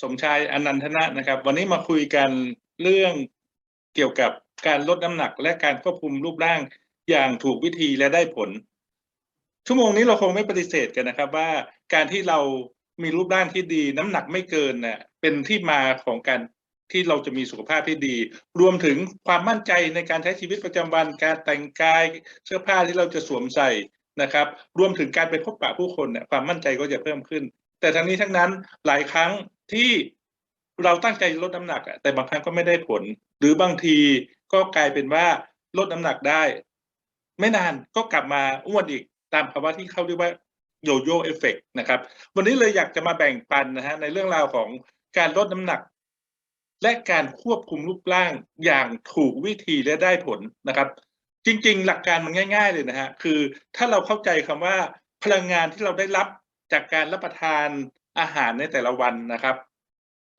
สมชายอนันทนะนะครับ วันนี้มาคุยกันเรื่องเกี่ยวกับการลดน้ำหนักและการควบคุมรูปร่างอย่างถูกวิธีและได้ผล ชั่วโมงนี้เราคงไม่ปฏิเสธกันนะครับ ว่าการที่เรามีรูปร่างที่ดี น้ำหนักไม่เกินน่ะเป็นที่มาของการที่เราจะมีสุขภาพที่ดี รวมถึงความมั่นใจในการใช้ชีวิตประจำวัน การแต่งกายเสื้อผ้าที่เราจะสวมใส่นะครับ รวมถึงการไปพบปะผู้คนเนี่ยความมั่นใจก็จะเพิ่มขึ้น แต่ทั้งนี้ทั้งนั้นหลายครั้ง ที่เราตั้งใจลดน้ำหนักอะแต่บางครั้งก็ไม่ได้ผล หรือบางทีก็กลายเป็นว่าลดน้ำหนักได้ ไม่นานก็กลับมาอ้วนอีกตามภาวะที่เขาเรียกว่าโยโย่เอฟเฟกนะครับ วันนี้เลยอยากจะมาแบ่งปันนะฮะในเรื่องราวของการลดน้ำหนัก และการควบคุมรูปร่างอย่างถูกวิธีและได้ผลนะครับ จริง ๆ หลักการมันง่าย ๆ เลยนะฮะคือถ้าเราเข้าใจคำว่าพลังงานที่เราได้รับจากการรับประทาน อาหารในแต่ละวันนะครับ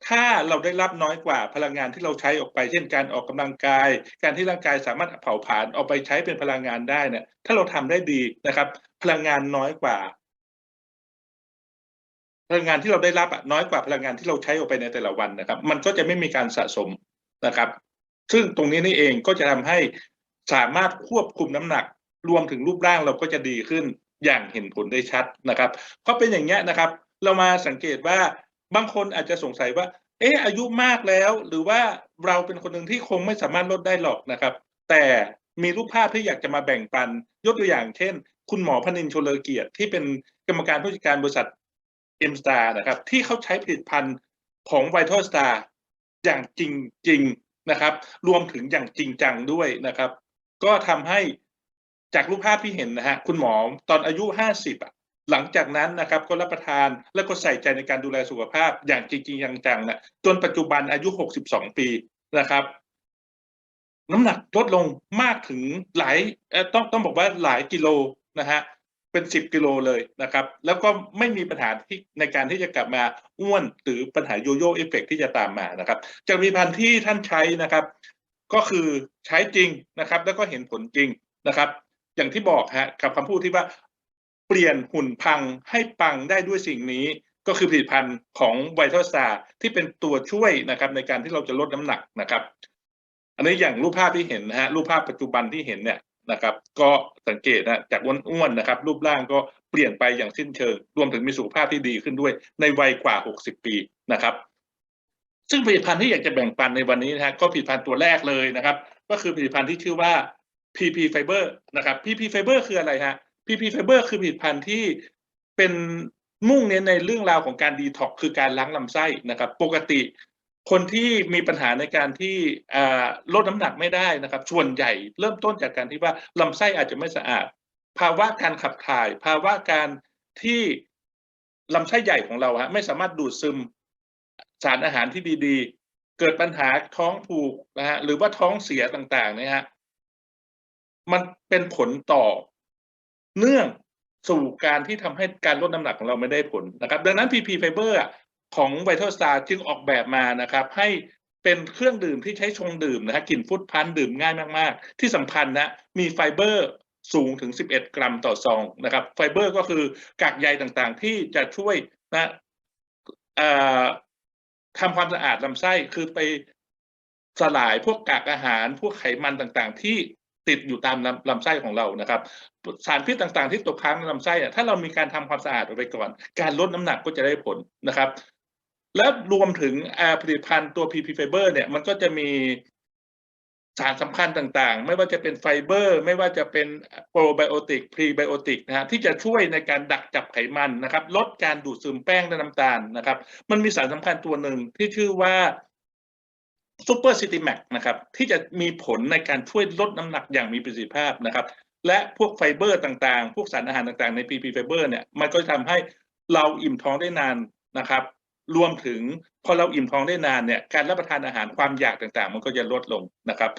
ถ้าเราได้รับน้อยกว่าพลังงานที่เราใช้ออกไป เช่นการออกกำลังกาย การที่ร่างกายสามารถเผาผลาญเอาไปใช้เป็นพลังงานได้เนี่ยถ้าเราทำได้ดีนะครับ พลังงานน้อยกว่า พลังงานที่เราได้รับน้อยกว่าพลังงานที่เราใช้ออกไปในแต่ละวันนะครับ มันก็จะไม่มีการสะสมนะครับ ซึ่งตรงนี้นี่เองก็จะทำให้สามารถควบคุมน้ำหนัก รวมถึงรูปร่างเราก็จะดีขึ้นอย่างเห็นผลได้ชัดนะครับเพราะเป็นอย่างเงี้ยนะครับ เรามาสังเกตว่าบางคนอาจจะสงสัยว่า เอออายุมากแล้ว หรือว่าเราเป็นคนหนึ่งที่คงไม่สามารถลดได้หรอกนะครับ แต่มีรูปภาพที่อยากจะมาแบ่งปัน ยกตัวอย่างเช่น คุณหมอพนินทร์ชลเกียรติที่เป็นกรรมการผู้จัดการบริษัทเอ็มสตาร์นะครับ ที่เขาใช้ผลิตภัณฑ์ของไวท์ทอสตาร์อย่างจริงๆนะครับ รวมถึงอย่างจริงจังด้วยนะครับ ก็ทำให้จากรูปภาพที่เห็นนะฮะคุณหมอตอนอายุห้าสิบอะ หลังจากนั้นนะครับก็รับประทานแล้วก็ใส่ใจในการดูแลสุขภาพอย่างจริงๆจังๆนะจนปัจจุบันอายุ 62 ปีนะครับน้ำหนักลดลงมากถึงหลายต้องต้องบอกว่าหลายกิโลนะฮะเป็น10กิโลเลยนะครับ แล้วก็ไม่มีปัญหาที่ในการที่จะกลับมาอ้วนหรือปัญหาโยโย่เอฟเฟกที่จะตามมานะครับจากผลิตภัณฑ์ที่ท่านใช้นะครับ ก็คือใช้จริงนะครับ แล้วก็เห็นผลจริงนะครับ อย่างที่บอกฮะกับคำพูดที่ว่า เปลี่ยนหุ่นพังให้ปังได้ด้วยสิ่งนี้ ก็คือผลิตภัณฑ์ของไวท์ทอสตาที่เป็นตัวช่วยนะครับในการที่เราจะลดน้ำหนักนะครับ อันนี้อย่างรูปภาพที่เห็นนะฮะรูปภาพปัจจุบันที่เห็นเนี่ยนะครับ ก็สังเกตนะจากอ้วนๆนะครับ รูปร่างก็เปลี่ยนไปอย่างสิ้นเชิง รวมถึงมีสุขภาพที่ดีขึ้นด้วยในวัยกว่า 60 ปีนะครับ ซึ่งผลิตภัณฑ์ที่อยากจะแบ่งปันในวันนี้นะฮะก็ผลิตภัณฑ์ตัวแรกเลยนะครับ ก็คือผลิตภัณฑ์ที่ชื่อว่า PP Fiber นะครับ PP Fiber คืออะไรฮะ PP Fiber คือผลิตภัณฑ์ที่เป็นมุ่งเน้นในเรื่องราวของการดีท็อกคือการล้างลำไส้นะครับ ปกติคนที่มีปัญหาในการที่ลดน้ำหนักไม่ได้นะครับ ส่วนใหญ่เริ่มต้นจากการที่ว่าลำไส้อาจจะไม่สะอาด ภาวะการขับถ่าย ภาวะการที่ลำไส้ใหญ่ของเราฮะไม่สามารถดูดซึมสารอาหารที่ดีๆ เกิดปัญหาท้องผูกนะฮะหรือว่าท้องเสียต่างๆเนี่ยฮะมันเป็นผลต่อ เนื่องสู่การที่ทำให้การลดน้ำหนักของเราไม่ได้ผลนะครับ ดังนั้น PP Fiber อะของ Vital Star จึงออกแบบมานะครับ ให้เป็นเครื่องดื่มที่ใช้ชงดื่มนะฮะกลิ่นฟุตพันดื่มง่ายมาก ๆ ที่สำคัญนะมีไฟเบอร์สูงถึง 11 กรัมต่อซองนะครับ ไฟเบอร์ก็คือกากใยต่างๆ ที่จะช่วยนะทำความสะอาดลำไส้คือไปสลายพวกกากอาหาร พวกไขมันต่างๆ ที่ ติดอยู่ตามลำลำไส้ของเรานะครับ สารพิษต่างๆ ที่ตกค้างในลำไส้ถ้าเรามีการทำความสะอาดออกไปก่อน การลดน้ำหนักก็จะได้ผลนะครับ และรวมถึงผลิตภัณฑ์ตัว PP Fiber เนี่ยมันก็จะมีสารสำคัญต่างๆ ไม่ว่าจะเป็นไฟเบอร์ ไม่ว่าจะเป็นโปรไบโอติกพรีไบโอติกนะฮะที่จะช่วยในการดักจับไขมันนะครับ ลดการดูดซึมแป้งและน้ำตาลนะครับ มันมีสารสำคัญตัวหนึ่งที่ชื่อว่า ซูเปอร์ซิติแมกนะครับที่จะมีผลในการช่วยลดน้ำหนักอย่างมีประสิทธิภาพนะครับ และพวกไฟเบอร์ต่างๆ พวกสารอาหารต่างๆใน PP Fiber เนี่ยมันก็จะทำให้เราอิ่มท้องได้นานนะครับ รวมถึงพอเราอิ่มท้องได้นานเนี่ยการรับประทานอาหารความอยากต่างๆ มันก็จะลดลงนะครับ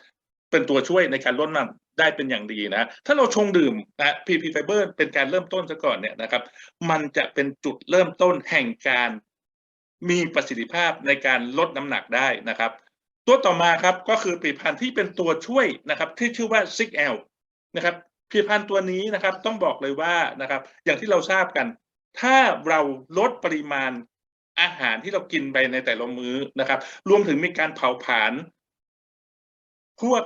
เป็นตัวช่วยในการลดน้ำหนักได้เป็นอย่างดีนะ ถ้าเราชงดื่มนะ PP Fiber เป็นการเริ่มต้นซะก่อนเนี่ยนะครับ มันจะเป็นจุดเริ่มต้นแห่งการมีประสิทธิภาพในการลดน้ำหนักได้นะครับ ตัวต่อมาครับก็คือผลิตภัณฑ์ที่เป็นตัวช่วยนะครับที่ชื่อว่า 6L นะครับผลิตภัณฑ์ตัวนี้นะครับต้องบอกเลยว่านะครับอย่างที่เราทราบกัน ถ้าเราลดปริมาณอาหารที่เรากินไปในแต่ละมื้อนะครับ รวมถึงมีการเผาผลาญพวก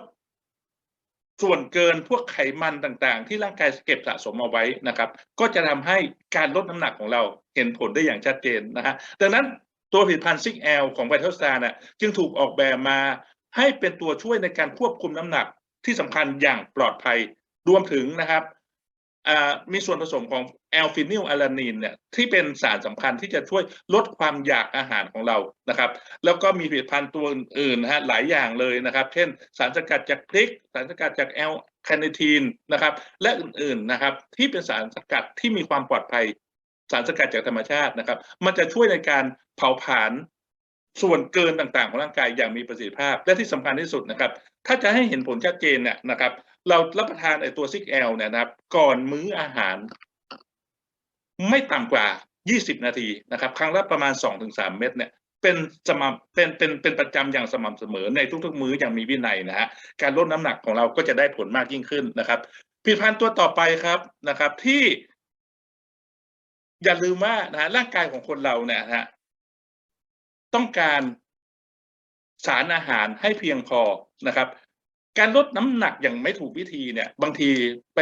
ส่วนเกินพวกไขมันต่างๆ ที่ร่างกายเก็บสะสมเอาไว้นะครับ ก็จะทำให้การลดน้ำหนักของเราเห็นผลได้อย่างชัดเจนนะฮะดังนั้น ตัวผลิตภัณฑ์ซิกแอลของไวท์เทลสตาร์น่ะจึงถูกออกแบบมาให้เป็นตัวช่วยในการควบคุมน้ำหนักที่สำคัญอย่างปลอดภัยรวมถึงนะครับมีส่วนผสมของแอลฟินิลอะลานินเนี่ยที่เป็นสารสำคัญที่จะช่วยลดความอยากอาหารของเรานะครับ แล้วก็มีผลิตภัณฑ์ตัวอื่นๆนะฮะหลายอย่างเลยนะครับ เช่น สารสกัดจากพริก สารสกัดจากแอลคาเนทีนนะครับ และอื่นๆนะครับ ที่เป็นสารสกัดที่มีความปลอดภัย สารสกัดจากธรรมชาตินะครับ มันจะช่วยในการเผาผลาญส่วนเกินต่างๆ ของร่างกายอย่างมีประสิทธิภาพ และที่สำคัญที่สุดนะครับ ถ้าจะให้เห็นผลชัดเจนเนี่ยนะครับ เรารับประทานไอตัวซิกแอลเนี่ยนะครับ ก่อนมื้ออาหาร ไม่ต่ำกว่า 20 นาทีนะครับ ครั้งละประมาณ 2-3 เม็ดเนี่ยเป็นสม่ำเป็นเป็นเป็นประจำอย่างสม่ำเสมอในทุกๆ มื้ออย่างมีวินัยนะฮะการลดน้ำหนักของเราก็จะได้ผลมากยิ่งขึ้นนะครับผลิตภัณฑ์ตัวต่อไปครับนะครับ ที่ อย่าลืมว่านะฮะร่างกายของคนเราเนี่ยนะฮะต้องการสารอาหารให้เพียงพอนะครับ การลดน้ำหนักอย่างไม่ถูกวิธีเนี่ย บางทีไป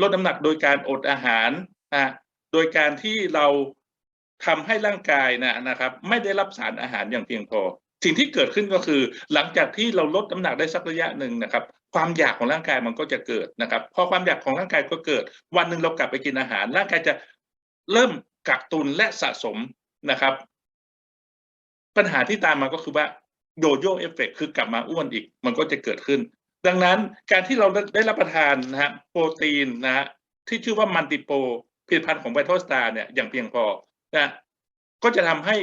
ลดน้ำหนักโดยการอดอาหารนะโดยการที่เราทำให้ร่างกายนะนะครับ ไม่ได้รับสารอาหารอย่างเพียงพอ สิ่งที่เกิดขึ้นก็คือ หลังจากที่เราลดน้ำหนักได้สักระยะหนึ่งนะครับ ความอยากของร่างกายมันก็จะเกิดนะครับ พอความอยากของร่างกายก็เกิด วันหนึ่งเรากลับไปกินอาหาร ร่างกายจะ เริ่มกักตุนและสะสมนะครับ ปัญหาที่ตามมาก็คือว่าโยโย่เอฟเฟกคือกลับมาอ้วนอีก มันก็จะเกิดขึ้น ดังนั้นการที่เราได้รับประทานนะฮะโปรตีนนะฮะที่ชื่อว่ามันติโปผลิตภัณฑ์ของไวท์ทสตาร์เนี่ยอย่างเพียงพอนะก็จะทำให้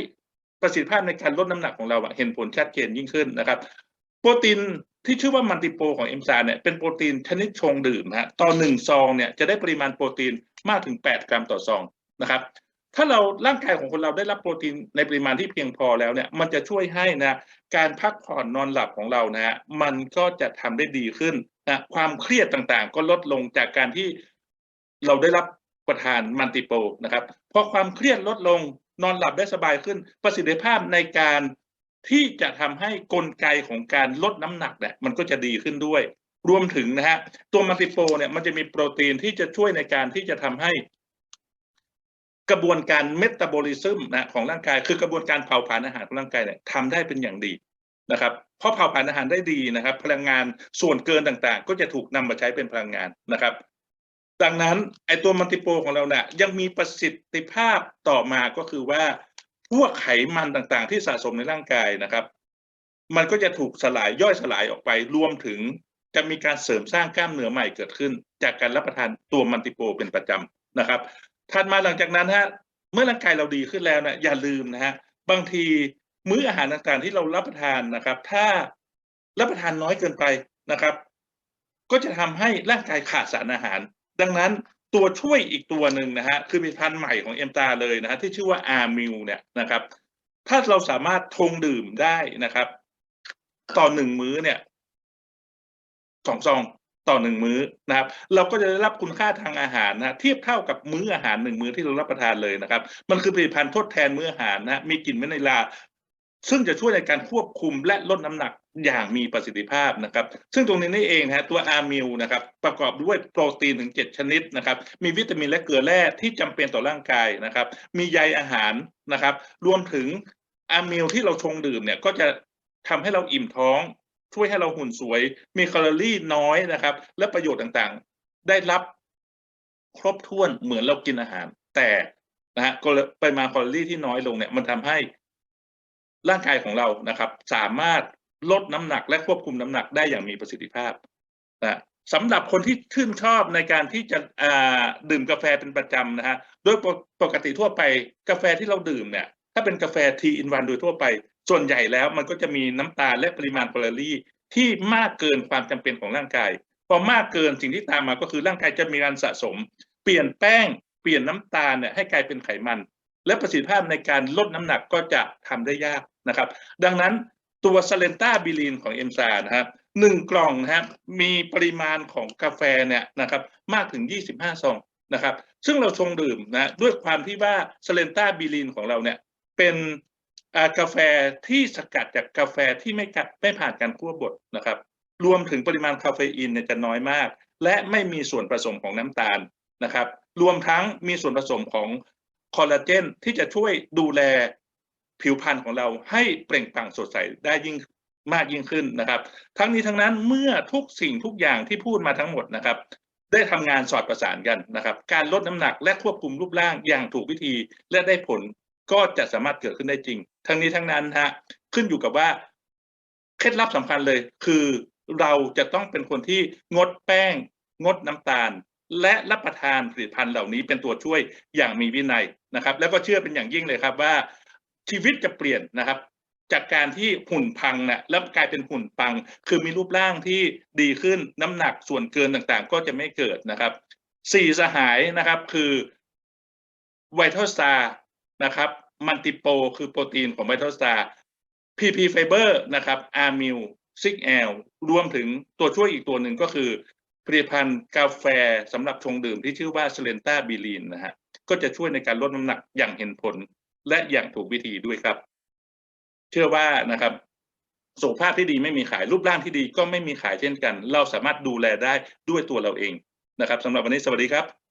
ประสิทธิภาพในการลดน้ำหนักของเราเห็นผลชัดเจนยิ่งขึ้นนะครับ โปรตีนที่ชื่อว่ามันติโปของเอ็มซาเนี่ยเป็นโปรตีนชนิดชงดื่มนะฮะต่อหนึ่งซองเนี่ยจะได้ปริมาณโปรตีนมากถึง 8 กรัมต่อซอง นะครับ ถ้าเราร่างกายของคนเราได้รับโปรตีนในปริมาณที่เพียงพอแล้วเนี่ยมันจะช่วยให้นะการพักผ่อนนอนหลับของเรานะฮะมันก็จะทำได้ดีขึ้นนะความเครียดต่างๆ ก็ลดลงจากการที่เราได้รับประทานมันติโปนะครับพอความเครียดลดลงนอนหลับได้สบายขึ้น ประสิทธิภาพในการที่จะทำให้กลไกของการลดน้ำหนักเนี่ยมันก็จะดีขึ้นด้วย รวมถึงนะฮะตัวมันติโปเนี่ยมันจะมีโปรตีนที่จะช่วยในการที่จะทำให้ กระบวนการเมตาบอลิซึมนะของร่างกายคือกระบวนการเผาผลาญอาหารของร่างกายเนี่ยทำได้เป็นอย่างดีนะครับเพราะเผาผลาญอาหารได้ดีนะครับ พลังงานส่วนเกินต่างๆ ก็จะถูกนำมาใช้เป็นพลังงานนะครับ ดังนั้นไอตัวมันติโปของเราเนี่ยยังมีประสิทธิภาพต่อมาก็คือว่าพวกไขมันต่างๆ ที่สะสมในร่างกายนะครับ มันก็จะถูกสลายย่อยสลายออกไปรวมถึงจะมีการเสริมสร้างกล้ามเนื้อใหม่เกิดขึ้น จากการรับประทานตัวมันติโปเป็นประจำนะครับ ถัดมาหลังจากนั้นฮะเมื่อร่างกายเราดีขึ้นแล้วนะอย่าลืมนะฮะบางทีมื้ออาหารต่างๆที่เรารับประทานนะครับ ถ้ารับประทานน้อยเกินไปนะครับ ก็จะทำให้ร่างกายขาดสารอาหาร ดังนั้นตัวช่วยอีกตัวหนึ่งนะฮะคือผลิตภัณฑ์ใหม่ของเอ็มตาเลยนะฮะที่ชื่อว่าอาร์มิวเนี่ยนะครับ ถ้าเราสามารถทงดื่มได้นะครับ ต่อหนึ่งมื้อเนี่ยสองซอง ต่อหนึ่งมื้อนะครับ เราก็จะได้รับคุณค่าทางอาหารนะเทียบเท่ากับมื้ออาหารหนึ่งมื้อที่เรารับประทานเลยนะครับ มันคือผลิตภัณฑ์ทดแทนมื้ออาหารนะมีกลิ่นวานิลาซึ่งจะช่วยในการควบคุมและลดน้ำหนักอย่างมีประสิทธิภาพนะครับ ซึ่งตรงนี้นี่เองนะฮะตัวอาร์มิลนะครับประกอบด้วยโปรตีนถึง 7 ชนิดนะครับ มีวิตามินและเกลือแร่ที่จำเป็นต่อร่างกายนะครับ มีใยอาหารนะครับ รวมถึงอาร์มิลที่เราชงดื่มเนี่ยก็จะทำให้เราอิ่มท้อง ช่วยให้เราหุ่นสวย มีแคลอรี่น้อยนะครับ และประโยชน์ต่างๆ ได้รับครบถ้วนเหมือนเรากินอาหาร แต่นะฮะปริมาณแคลอรี่ที่น้อยลงเนี่ยมันทำให้ร่างกายของเรานะครับ สามารถลดน้ำหนักและควบคุมน้ำหนักได้อย่างมีประสิทธิภาพนะสำหรับคนที่ชื่นชอบในการที่จะดื่มกาแฟเป็นประจำนะฮะโดยปกติทั่วไปกาแฟที่เราดื่มเนี่ย ถ้าเป็นกาแฟทีอินวันโดยทั่วไป ส่วนใหญ่แล้วมันก็จะมีน้ำตาลและปริมาณแคลอรี่ที่มากเกินความจำเป็นของร่างกาย พอมากเกินสิ่งที่ตามมาก็คือร่างกายจะมีการสะสม เปลี่ยนแป้ง เปลี่ยนน้ำตาลเนี่ยให้กลายเป็นไขมัน และประสิทธิภาพในการลดน้ำหนักก็จะทำได้ยากนะครับ ดังนั้นตัวซาเลนตาบิลีนของเอ็มซานะครับหนึ่งกล่องนะครับมีปริมาณของกาแฟเนี่ยนะครับมากถึง 25 ซองนะครับ ซึ่งเราชงดื่มนะด้วยความที่ว่าซาเลนตาบิลีนของเราเนี่ยเป็น กาแฟที่สกัดจากกาแฟที่ไม่กัดไม่ผ่านการคั่วบดนะครับ รวมถึงปริมาณคาเฟอีนเนี่ยจะน้อยมาก และไม่มีส่วนผสมของน้ำตาลนะครับ รวมทั้งมีส่วนผสมของคอลลาเจนที่จะช่วยดูแลผิวพรรณของเราให้เปล่งปลั่งสดใสได้ยิ่งมากยิ่งขึ้นนะครับ ทั้งนี้ทั้งนั้นเมื่อทุกสิ่งทุกอย่างที่พูดมาทั้งหมดนะครับ ได้ทำงานสอดประสานกันนะครับ การลดน้ำหนักและควบคุมรูปร่างอย่างถูกวิธีและได้ผลก็จะสามารถเกิดขึ้นได้จริง ทั้งนี้ทั้งนั้นฮะขึ้นอยู่กับว่าเคล็ดลับสำคัญเลย คือเราจะต้องเป็นคนที่งดแป้ง งดน้ำตาล และรับประทานผลิตภัณฑ์เหล่านี้เป็นตัวช่วยอย่างมีวินัยนะครับ แล้วก็เชื่อเป็นอย่างยิ่งเลยครับว่าชีวิตจะเปลี่ยนนะครับ จากการที่หุ่นพังนะแล้วกลายเป็นหุ่นปัง คือมีรูปร่างที่ดีขึ้นน้ำหนักส่วนเกินต่างๆ ก็จะไม่เกิดนะครับสี่สหายนะครับคือไวท์สตาร์นะครับ มันติโปคือโปรตีนของไวท์ l สตาร์พีพีไฟเบอร์นะครับอาร์มิลซิกแอลรวมถึงตัวช่วยอีกตัวหนึ่งก็คือ ผลิตภัณฑ์กาแฟสำหรับชงดื่มที่ชื่อว่า s เลนตาบีลีนนะฮะก็จะช่วยในการลดน้ำหนักอย่างเห็นผลและอย่างถูกวิธีด้วยครับ เชื่อว่านะครับสุขภาพที่ดีไม่มีขายรูปร่างที่ดีก็ไม่มีขายเช่นกัน เราสามารถดูแลได้ด้วยตัวเราเองนะครับสำหรับวันนี้สวัสดีครับ